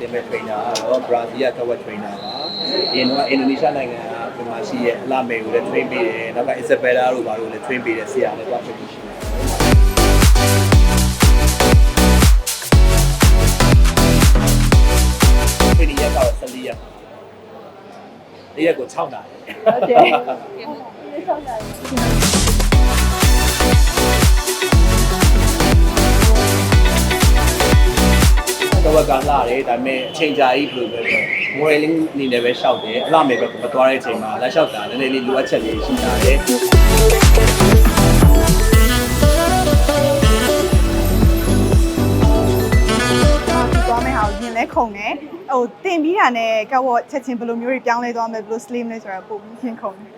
catwalk trainer ပါအရင်တော့အင်ဒိုနီးရှားနိုင်ငံကဒီမှာရှိရဲ့အလာမေကိုလည်း train ပေးတယ်နောက်က Isabella တို့ဘာလို့လည်း train ပေးတယ်ဆရာလည်းတွားဖြစ်ရှိတယ်ဒီနေ့ရက်ကတော့14ရက်။ဒီရက်ကို6နာရီ။ဟုတ်တယ် တော့ကလာတယ်ဒါပေမဲ့အချိန်ကြာကြီးဘယ်လိုပဲလဲ modeling အနေနဲ့ပဲရှောက်တယ်အလားမယ်ပဲမသွားတဲ့အချိန်မှာလက်လျှောက်တာနည်းနည်းလေးလိုအပ်ချက်လေးရှိတာတယ်သွားမယ့်ဟာကိုရင်လဲခုံတယ်ဟိုတင်ပြီးတာနဲ့ကဝတ်ချက်ချင်းဘယ်လိုမျိုးတွေပြောင်းလဲသွားမယ်ဘယ်လို slim လဲဆိုတာပို့ပြီးရင်ခုံတယ်